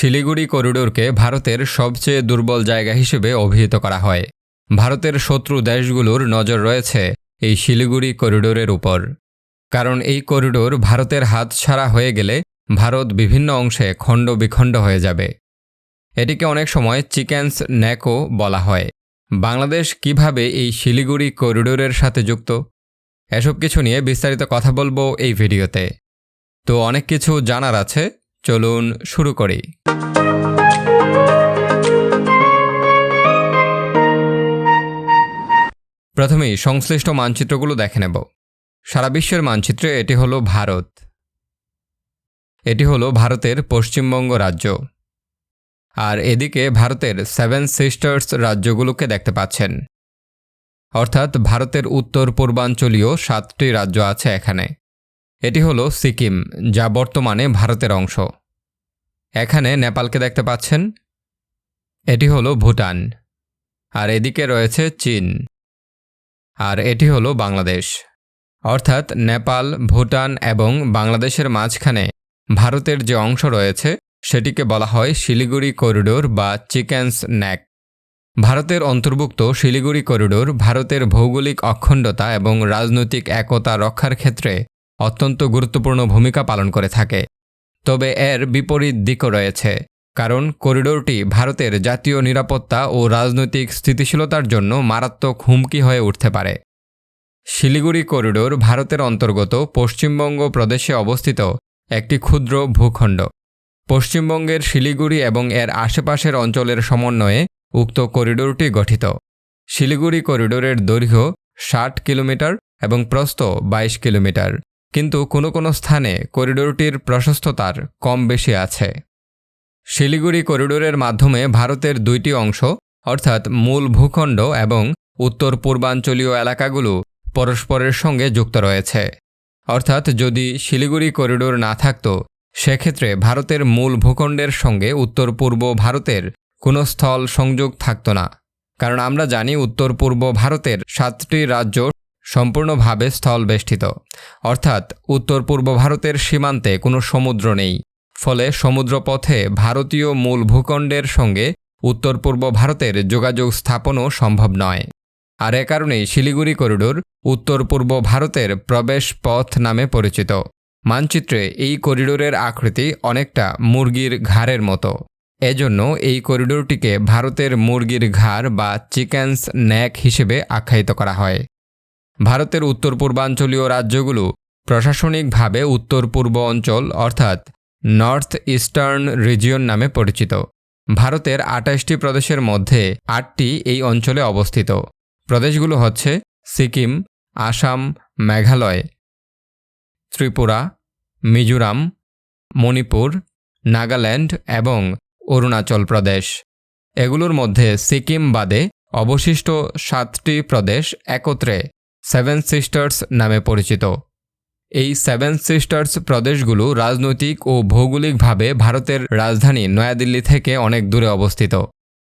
শিলিগুড়ি করিডোরকে ভারতের সবচেয়ে দুর্বল জায়গা হিসেবে অভিহিত করা হয়। ভারতের শত্রু দেশগুলোর নজর রয়েছে এই শিলিগুড়ি করিডোরের উপর। কারণ এই করিডোর ভারতের হাত ছাড়া হয়ে গেলে ভারত বিভিন্ন অংশে খণ্ড বিখণ্ড হয়ে যাবে। এটিকে অনেক সময় চিকেন্স ন্যাকও বলা হয়। বাংলাদেশ কীভাবে এই শিলিগুড়ি করিডোরের সাথে যুক্ত? এসব কিছু নিয়ে বিস্তারিত কথা বলব এই ভিডিওতে। তো অনেক কিছু জানার আছে চলুন শুরু করি। প্রথমেই সংশ্লিষ্ট মানচিত্রগুলো দেখে নেব। সারা বিশ্বের মানচিত্রে এটি হলো ভারত। এটি হলো ভারতের পশ্চিমবঙ্গ রাজ্য। আর এদিকে ভারতের সেভেন সিস্টার্স রাজ্যগুলোকে দেখতে পাচ্ছেন। অর্থাৎ ভারতের উত্তর পূর্বাঞ্চলীয় সাতটি রাজ্য আছে এখানে। এটি হলো সিকিম, যা বর্তমানে ভারতের অংশ। এখানে নেপালকে দেখতে পাচ্ছেন। এটি হলো ভুটান। আর এদিকে রয়েছে চীন। আর এটি হলো বাংলাদেশ। অর্থাৎ নেপাল, ভুটান এবং বাংলাদেশের মাঝখানে ভারতের যে অংশ রয়েছে, সেটিকে বলা হয় শিলিগুড়ি করিডোর বা চিকেন্স ন্যাক। ভারতের অন্তর্ভুক্ত শিলিগুড়ি করিডোর ভারতের ভৌগোলিক অখণ্ডতা এবং রাজনৈতিক একতা রক্ষার ক্ষেত্রে অত্যন্ত গুরুত্বপূর্ণ ভূমিকা পালন করে থাকে। তবে এর বিপরীত দিকও রয়েছে, কারণ করিডোরটি ভারতের জাতীয় নিরাপত্তা ও রাজনৈতিক স্থিতিশীলতার জন্য মারাত্মক হুমকি হয়ে উঠতে পারে। শিলিগুড়ি করিডোর ভারতের অন্তর্গত পশ্চিমবঙ্গ প্রদেশে অবস্থিত একটি ক্ষুদ্র ভূখণ্ড। পশ্চিমবঙ্গের শিলিগুড়ি এবং এর আশেপাশের অঞ্চলের সমন্বয়ে উক্ত করিডোরটি গঠিত। শিলিগুড়ি করিডোরের দৈর্ঘ্য ষাট কিলোমিটার এবং প্রস্থ বাইশ কিলোমিটার। কিন্তু কোনো কোনো স্থানে করিডোরটির প্রশস্ততার কম বেশি আছে। শিলিগুড়ি করিডোরের মাধ্যমে ভারতের দুইটি অংশ, অর্থাৎ মূল ভূখণ্ড এবং উত্তর পূর্বাঞ্চলীয় এলাকাগুলো পরস্পরের সঙ্গে যুক্ত রয়েছে। অর্থাৎ যদি শিলিগুড়ি করিডোর না থাকত, সেক্ষেত্রে ভারতের মূল ভূখণ্ডের সঙ্গে উত্তর পূর্ব ভারতের কোনো স্থল সংযোগ থাকত না। কারণ আমরা জানি উত্তর পূর্ব ভারতের সাতটি রাজ্য সম্পূর্ণভাবে স্থলবেষ্টিত। অর্থাৎ উত্তর পূর্ব ভারতের সীমান্তে কোনো সমুদ্র নেই। ফলে সমুদ্রপথে ভারতীয় মূল ভূখণ্ডের সঙ্গে উত্তর পূর্ব ভারতের যোগাযোগ স্থাপনও সম্ভব নয়। আর এ কারণেই শিলিগুড়ি করিডোর উত্তর পূর্ব ভারতের প্রবেশ পথ নামে পরিচিত। মানচিত্রে এই করিডোরের আকৃতি অনেকটা মুরগির ঘাড়ের মতো। এজন্য এই করিডোরটিকে ভারতের মুরগির ঘাড় বা চিকেন্স ন্যাক হিসেবে আখ্যায়িত করা হয়। ভারতের উত্তর পূর্বাঞ্চলীয় রাজ্যগুলো প্রশাসনিকভাবে উত্তর পূর্ব অঞ্চল, অর্থাৎ নর্থ ইস্টার্ন রিজিয়ন নামে পরিচিত। ভারতের আঠাশটি প্রদেশের মধ্যে আটটি এই অঞ্চলে অবস্থিত। প্রদেশগুলো হচ্ছে সিকিম, আসাম, মেঘালয়, ত্রিপুরা, মিজোরাম, মণিপুর, নাগাল্যান্ড এবং অরুণাচল প্রদেশ। এগুলোর মধ্যে সিকিম বাদে অবশিষ্ট সাতটি প্রদেশ একত্রে সেভেন সিস্টার্স নামে পরিচিত। এই সেভেন সিস্টার্স প্রদেশগুলো রাজনৈতিক ও ভৌগোলিকভাবে ভারতের রাজধানী নয়াদিল্লি থেকে অনেক দূরে অবস্থিত।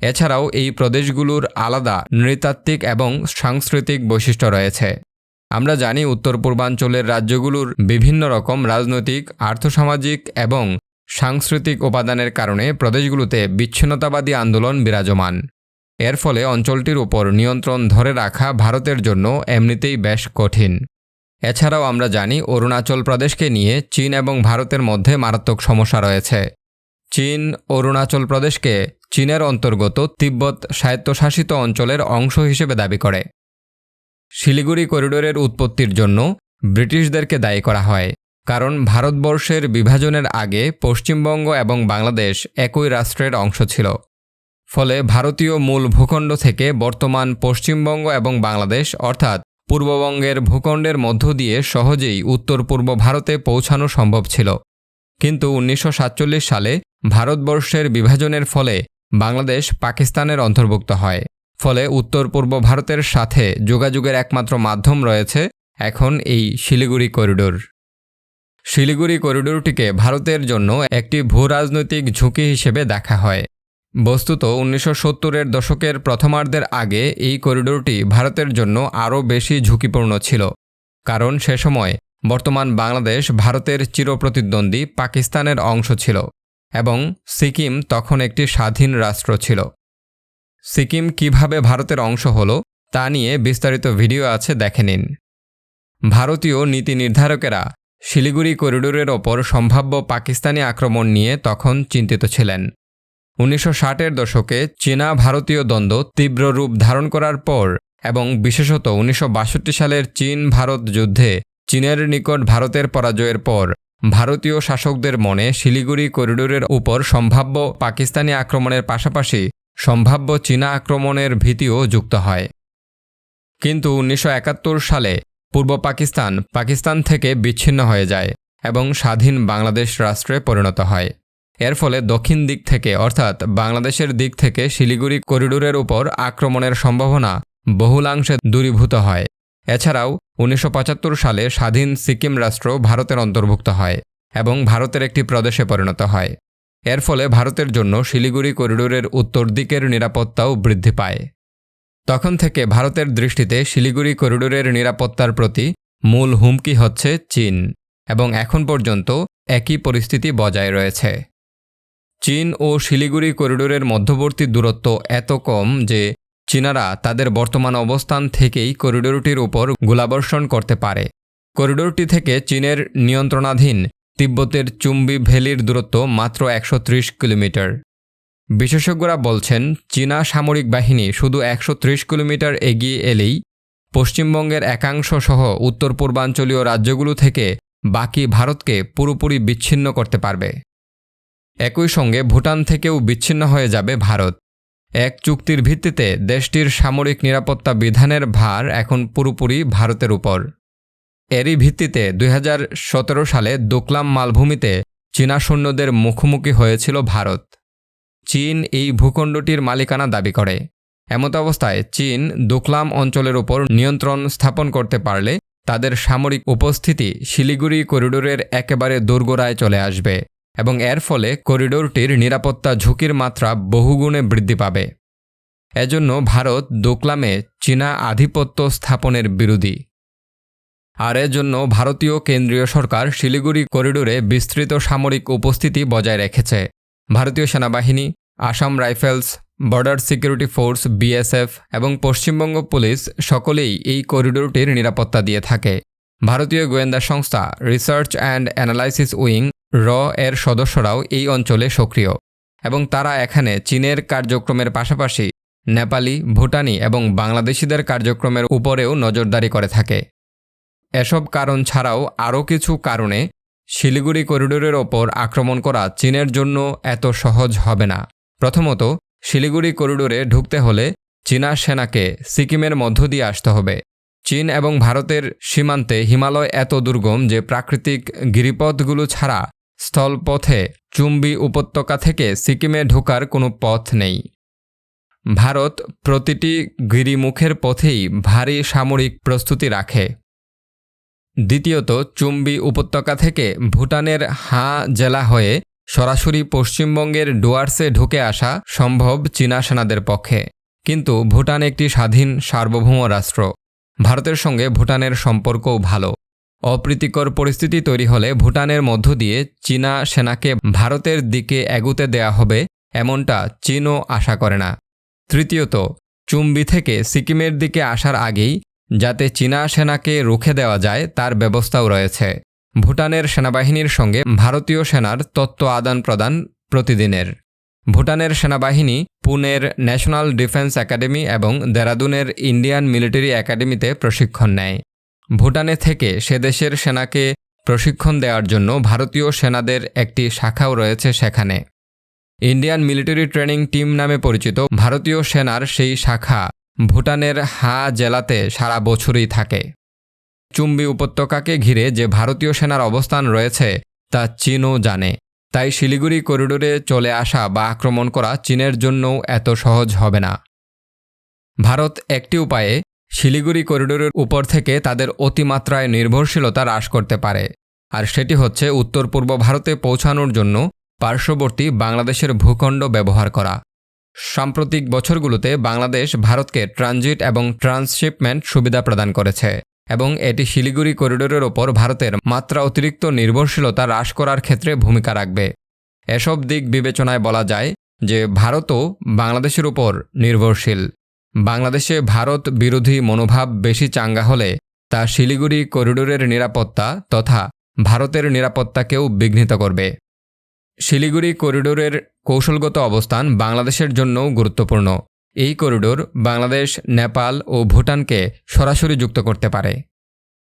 এছাড়াও এই প্রদেশগুলোর আলাদা নৃতাত্ত্বিক এবং সাংস্কৃতিক বৈশিষ্ট্য রয়েছে। আমরা জানি উত্তর পূর্বাঞ্চলের রাজ্যগুলোর বিভিন্ন রকম রাজনৈতিক, আর্থসামাজিক এবং সাংস্কৃতিক উপাদানের কারণে প্রদেশগুলোতে বিচ্ছিন্নতাবাদী আন্দোলন বিরাজমান। এর ফলে অঞ্চলটির উপর নিয়ন্ত্রণ ধরে রাখা ভারতের জন্য এমনিতেই বেশ কঠিন। এছাড়াও আমরা জানি, অরুণাচল প্রদেশকে নিয়ে চীন এবং ভারতের মধ্যে মারাত্মক সমস্যা রয়েছে। চীন, অরুণাচল প্রদেশকে চীনের অন্তর্গত তিব্বত স্বায়ত্তশাসিত অঞ্চলের অংশ হিসেবে দাবি করে। শিলিগুড়ি করিডোরের উৎপত্তির জন্য ব্রিটিশদেরকে দায়ী করা হয়, কারণ ভারতবর্ষের বিভাজনের আগে পশ্চিমবঙ্গ এবং বাংলাদেশ একই রাষ্ট্রের অংশ ছিল। ফলে ভারতীয় মূল ভূখণ্ড থেকে বর্তমান পশ্চিমবঙ্গ এবং বাংলাদেশ, অর্থাৎ পূর্ববঙ্গের ভূখণ্ডের মধ্য দিয়ে সহজেই উত্তর পূর্ব ভারতে পৌঁছানো সম্ভব ছিল। কিন্তু উনিশশো সাতচল্লিশ সালে ভারতবর্ষের বিভাজনের ফলে বাংলাদেশ পাকিস্তানের অন্তর্ভুক্ত হয়। ফলে উত্তর পূর্ব ভারতের সাথে যোগাযোগের একমাত্র মাধ্যম রয়েছে এখন এই শিলিগুড়ি করিডোর। শিলিগুড়ি করিডোরটিকে ভারতের জন্য একটি ভূরাজনৈতিক ঝুঁকি হিসেবে দেখা হয়। বস্তুত উনিশশো সত্তরের দশকের প্রথমার্ধের আগে এই করিডোরটি ভারতের জন্য আরও বেশি ঝুঁকিপূর্ণ ছিল, কারণ সে সময় বর্তমান বাংলাদেশ ভারতের চিরপ্রতিদ্বন্দ্বী পাকিস্তানের অংশ ছিল এবং সিকিম তখন একটি স্বাধীন রাষ্ট্র ছিল। সিকিম কীভাবে ভারতের অংশ হল তা নিয়ে বিস্তারিত ভিডিও আছে, দেখে নিন। ভারতীয় নীতি নির্ধারকেরা শিলিগুড়ি করিডোরের ওপর সম্ভাব্য পাকিস্তানি আক্রমণ নিয়ে তখন চিন্তিত ছিলেন। উনিশশো ষাটের দশকে চীনা ভারতীয় দ্বন্দ্ব তীব্র রূপ ধারণ করার পর এবং বিশেষত উনিশশো বাষট্টি সালের চীন ভারত যুদ্ধে চীনের নিকট ভারতের পরাজয়ের পর ভারতীয় শাসকদের মনে শিলিগুড়ি করিডোরের উপর সম্ভাব্য পাকিস্তানি আক্রমণের পাশাপাশি সম্ভাব্য চীনা আক্রমণের ভীতিও যুক্ত হয়। কিন্তু উনিশশো একাত্তর সালে পূর্ব পাকিস্তান পাকিস্তান থেকে বিচ্ছিন্ন হয়ে যায় এবং স্বাধীন বাংলাদেশ রাষ্ট্রে পরিণত হয়। এর ফলে দক্ষিণ দিক থেকে, অর্থাৎ বাংলাদেশের দিক থেকে শিলিগুড়ি করিডোরের উপর আক্রমণের সম্ভাবনা বহুলাংশে দূরীভূত হয়। এছাড়াও, উনিশশো পঁচাত্তর সালে স্বাধীন সিকিম রাষ্ট্র ভারতের অন্তর্ভুক্ত হয় এবং ভারতের একটি প্রদেশে পরিণত হয়। এর ফলে ভারতের জন্য শিলিগুড়ি করিডোরের উত্তর দিকের নিরাপত্তাও বৃদ্ধি পায়। তখন থেকে ভারতের দৃষ্টিতে শিলিগুড়ি করিডোরের নিরাপত্তার প্রতি মূল হুমকি হচ্ছে চীন এবং এখন পর্যন্ত একই পরিস্থিতি বজায় রয়েছে। চীন ও শিলিগুড়ি করিডোরের মধ্যবর্তী দূরত্ব এত কম যে চীনারা তাদের বর্তমান অবস্থান থেকেই করিডোরটির উপর গোলাবর্ষণ করতে পারে। করিডোরটি থেকে চীনের নিয়ন্ত্রণাধীন তিব্বতের চুম্বি ভ্যালির দূরত্ব মাত্র একশো ত্রিশ কিলোমিটার। বিশেষজ্ঞরা বলছেন, চীনা সামরিক বাহিনী শুধু একশো ত্রিশ কিলোমিটার এগিয়ে এলেই পশ্চিমবঙ্গের একাংশ সহ উত্তর পূর্বাঞ্চলীয় রাজ্যগুলো থেকে বাকি ভারতকে পুরোপুরি বিচ্ছিন্ন করতে পারবে। একই সঙ্গে ভুটান থেকেও বিচ্ছিন্ন হয়ে যাবে ভারত। এক চুক্তির ভিত্তিতে দেশটির সামরিক নিরাপত্তা বিধানের ভার এখন পুরোপুরি ভারতের উপর। এরই ভিত্তিতে দুই হাজার সতেরো সালে দোকলাম মালভূমিতে চীনা সৈন্যদের মুখোমুখি হয়েছিল ভারত। চীন এই ভূখণ্ডটির মালিকানা দাবি করে। এমত অবস্থায় চীন দোকলাম অঞ্চলের উপর নিয়ন্ত্রণ স্থাপন করতে পারলে তাদের সামরিক উপস্থিতি শিলিগুড়ি করিডোরের একেবারে দোরগোড়ায় চলে আসবে। এবং এর ফলে করিডোরটির নিরাপত্তা ঝুঁকির মাত্রা বহুগুণে বৃদ্ধি পাবে। এজন্য ভারত দোকলামে চীনা আধিপত্য স্থাপনের বিরোধী। আর এজন্য ভারতীয় কেন্দ্রীয় সরকার শিলিগুড়ি করিডোরে বিস্তৃত সামরিক উপস্থিতি বজায় রেখেছে। ভারতীয় সেনাবাহিনী, Assam Rifles, Border Security Force, BSF এবং পশ্চিমবঙ্গ পুলিশ সকলেই এই করিডোরটির নিরাপত্তা দিয়ে থাকে। ভারতীয় গোয়েন্দা সংস্থা রিসার্চ অ্যান্ড অ্যানালাইসিস উইং র এর সদস্যরাও এই অঞ্চলে সক্রিয়, এবং তারা এখানে চীনের কার্যক্রমের পাশাপাশি নেপালি, ভুটানি এবং বাংলাদেশিদের কার্যক্রমের উপরেও নজরদারি করে থাকে। এসব কারণ ছাড়াও আরও কিছু কারণে শিলিগুড়ি করিডোরের ওপর আক্রমণ করা চীনের জন্য এত সহজ হবে না। প্রথমত, শিলিগুড়ি করিডোরে ঢুকতে হলে চীনা সেনাকে সিকিমের মধ্য দিয়ে আসতে হবে। চীন এবং ভারতের সীমান্তে হিমালয় এত দুর্গম যে প্রাকৃতিক গিরিপথগুলো ছাড়া স্থলপথে চুম্বি উপত্যকা থেকে সিকিমে ঢোকার কোনো পথ নেই। ভারত প্রতিটি গিরিমুখের পথেই ভারী সামরিক প্রস্তুতি রাখে। দ্বিতীয়ত, চুম্বি উপত্যকা থেকে ভুটানের হাঁ জেলা হয়ে সরাসরি পশ্চিমবঙ্গের ডুয়ার্সে ঢুকে আসা সম্ভব চীনা সেনাদের পক্ষে। কিন্তু ভুটান একটি স্বাধীন সার্বভৌম রাষ্ট্র। ভারতের সঙ্গে ভুটানের সম্পর্কও ভালো। অপ্রীতিকর পরিস্থিতি তৈরি হলে ভুটানের মধ্য দিয়ে চীনা সেনাকে ভারতের দিকে এগুতে দেয়া হবে, এমনটা চীনও আশা করে না। তৃতীয়ত, চুম্বি থেকে সিকিমের দিকে আসার আগেই যাতে চীনা সেনাকে রুখে দেওয়া যায়, তার ব্যবস্থাও রয়েছে। ভুটানের সেনাবাহিনীর সঙ্গে ভারতীয় সেনার তত্ত্ব আদান প্রদান প্রতিদিনের। ভুটানের সেনাবাহিনী পুনের ন্যাশনাল ডিফেন্স একাডেমি এবং দেরাদুনের ইন্ডিয়ান মিলিটারি একাডেমিতে প্রশিক্ষণ নেয়। ভুটানে থেকে সে দেশের সেনাকে প্রশিক্ষণ দেওয়ার জন্য ভারতীয় সেনাদের একটি শাখাও রয়েছে সেখানে। ইন্ডিয়ান মিলিটারি ট্রেনিং টিম নামে পরিচিত ভারতীয় সেনার সেই শাখা ভুটানের হা জেলাতে সারা বছরই থাকে। চুম্বি উপত্যকাকে ঘিরে যে ভারতীয় সেনার অবস্থান রয়েছে, তা চীনও জানে। তাই শিলিগুড়ি করিডোরে চলে আসা বা আক্রমণ করা চীনের জন্যও এত সহজ হবে না। ভারত একটি উপায়ে শিলিগুড়ি করিডোরের উপর থেকে তাদের অতিমাত্রায় নির্ভরশীলতা হ্রাস করতে পারে। আর সেটি হচ্ছে উত্তর পূর্ব ভারতে পৌঁছানোর জন্য পার্শ্ববর্তী বাংলাদেশের ভূখণ্ড ব্যবহার করা। সাম্প্রতিক বছরগুলোতে বাংলাদেশ ভারতকে ট্রানজিট এবং ট্রান্সশিপমেন্ট সুবিধা প্রদান করেছে এবং এটি শিলিগুড়ি করিডোরের ওপর ভারতের মাত্রা অতিরিক্ত নির্ভরশীলতা হ্রাস করার ক্ষেত্রে ভূমিকা রাখবে। এসব দিক বিবেচনায় বলা যায় যে ভারতও বাংলাদেশের উপর নির্ভরশীল। বাংলাদেশে ভারত বিরোধী মনোভাব বেশি চাঙ্গা হলে তা শিলিগুড়ি করিডোরের নিরাপত্তা তথা ভারতের নিরাপত্তাকেও বিঘ্নিত করবে। শিলিগুড়ি করিডোরের কৌশলগত অবস্থান বাংলাদেশের জন্যও গুরুত্বপূর্ণ। এই করিডোর বাংলাদেশ, নেপাল ও ভুটানকে সরাসরি যুক্ত করতে পারে।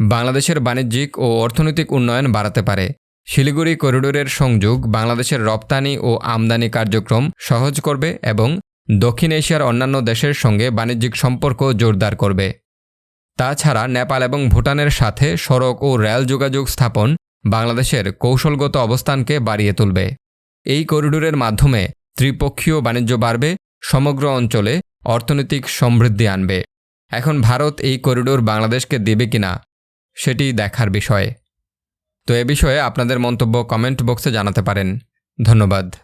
বাংলাদেশের বাণিজ্যিক ও অর্থনৈতিক উন্নয়ন বাড়াতে পারে। শিলিগুড়ি করিডোরের সংযোগ বাংলাদেশের রপ্তানি ও আমদানি কার্যক্রম সহজ করবে এবং দক্ষিণ এশিয়ার অন্যান্য দেশের সঙ্গে বাণিজ্যিক সম্পর্ক জোরদার করবে। তাছাড়া নেপাল এবং ভুটানের সাথে সড়ক ও রেল যোগাযোগ স্থাপন বাংলাদেশের কৌশলগত অবস্থানকে বাড়িয়ে তুলবে। এই করিডোরের মাধ্যমে ত্রিপক্ষীয় বাণিজ্য বাড়বে, সমগ্র অঞ্চলে অর্থনৈতিক সমৃদ্ধি আনবে। এখন ভারত এই করিডোর বাংলাদেশকে দেবে কিনা, সেটি দেখার বিষয়। তো এ বিষয়ে আপনাদের মন্তব্য কমেন্ট বক্সে জানাতে পারেন। ধন্যবাদ।